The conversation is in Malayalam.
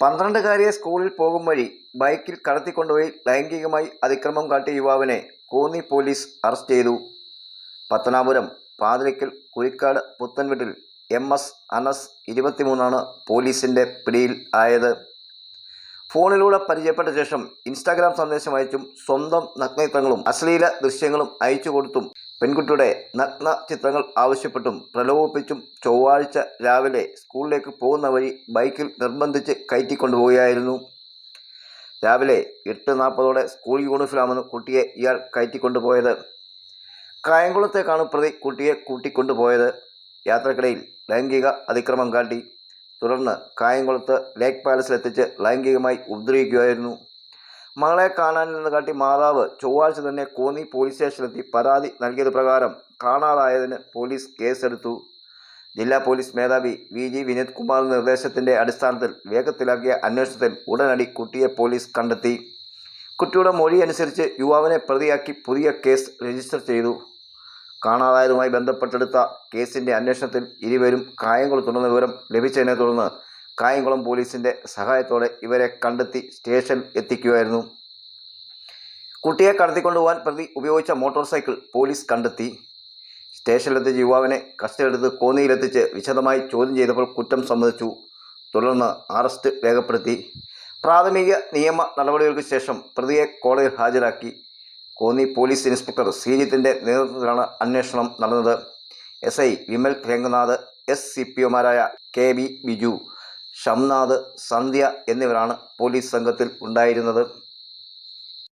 പന്ത്രണ്ടുകാരിയെ സ്കൂളിൽ പോകും വഴി ബൈക്കിൽ കടത്തിക്കൊണ്ടുപോയി ലൈംഗികമായി അതിക്രമം കാട്ടിയ യുവാവിനെ കോന്നി പോലീസ് അറസ്റ്റ് ചെയ്തു. പത്തനാപുരം പാതിരയ്ക്കൽ കുരിക്കാട് പുത്തൻവീട്ടിൽ എം എസ് അനസ് ഇരുപത്തിമൂന്നാണ് പോലീസിന്റെ പിടിയിൽ ആയത്. ഫോണിലൂടെ പരിചയപ്പെട്ട ശേഷം ഇൻസ്റ്റാഗ്രാം സന്ദേശം അയച്ചും സ്വന്തം നഗ്നചിത്രങ്ങളും അശ്ലീല ദൃശ്യങ്ങളും അയച്ചു കൊടുത്തും പെൺകുട്ടിയുടെ നഗ്ന ചിത്രങ്ങൾ ആവശ്യപ്പെട്ടും പ്രലോഭിപ്പിച്ചും ചൊവ്വാഴ്ച രാവിലെ സ്കൂളിലേക്ക് പോകുന്ന വഴി ബൈക്കിൽ നിർബന്ധിച്ച് കയറ്റിക്കൊണ്ടുപോവുകയായിരുന്നു. രാവിലെ എട്ട് നാൽപ്പതോടെ സ്കൂൾ യൂണിഫോമാണ് കുട്ടിയെ ഇയാൾ കയറ്റിക്കൊണ്ടുപോയത്. കായംകുളത്തേക്കാണ് പ്രതി കുട്ടിയെ കൂട്ടിക്കൊണ്ടുപോയത്. യാത്രക്കിടയിൽ ലൈംഗിക അതിക്രമം കാട്ടി. തുടർന്ന് കായംകുളത്ത് ലേക്ക് പാലസിലെത്തിച്ച് ലൈംഗികമായി ഉപദ്രവിക്കുകയായിരുന്നു. മകളെ കാണാനില്ലെന്ന് കാട്ടി മാതാവ് ചൊവ്വാഴ്ച തന്നെ കോന്നി പോലീസ് സ്റ്റേഷനിലെത്തി പരാതി നൽകിയത് പ്രകാരം കാണാതായതിന് പോലീസ് കേസെടുത്തു. ജില്ലാ പോലീസ് മേധാവി വി ജി വിനോദ് കുമാർ നിർദ്ദേശത്തിന്റെ അടിസ്ഥാനത്തിൽ വേഗത്തിലാക്കിയ അന്വേഷണത്തിൽ ഉടനടി കുട്ടിയെ പോലീസ് കണ്ടെത്തി. കുട്ടിയുടെ മൊഴി അനുസരിച്ച് യുവാവിനെ പ്രതിയാക്കി പുതിയ കേസ് രജിസ്റ്റർ ചെയ്തു. കാണാതായതുമായി ബന്ധപ്പെട്ടെടുത്ത കേസിന്റെ അന്വേഷണത്തിൽ ഇരുവരും കായംകുളത്തുണ്ടെന്ന വിവരം ലഭിച്ചതിനെ തുടർന്ന് കായംകുളം പോലീസിന്റെ സഹായത്തോടെ ഇവരെ കണ്ടെത്തി സ്റ്റേഷൻ എത്തിക്കുകയായിരുന്നു. കുട്ടിയെ കടത്തിക്കൊണ്ടുപോകാൻ പ്രതി ഉപയോഗിച്ച മോട്ടോർ സൈക്കിൾ പോലീസ് കണ്ടെത്തി. സ്റ്റേഷനിലെത്തിച്ച യുവാവിനെ കസ്റ്റഡിയെടുത്ത് കോന്നിയിലെത്തിച്ച് വിശദമായി ചോദ്യം ചെയ്തപ്പോൾ കുറ്റം സമ്മതിച്ചു. തുടർന്ന് അറസ്റ്റ് രേഖപ്പെടുത്തി. പ്രാഥമിക നിയമ നടപടികൾക്ക് ശേഷം പ്രതിയെ കോടതിയിൽ ഹാജരാക്കി. കോന്നി പോലീസ് ഇൻസ്പെക്ടർ ശ്രീജിത്തിന്റെ നേതൃത്വത്തിലാണ് അന്വേഷണം നടന്നത്. S I Vimal Ranganath S C P ഒമാരായ K B Biju Shamnath Sandhya എന്നിവരാണ് പോലീസ് സംഘത്തിൽ ഉണ്ടായിരുന്നത്.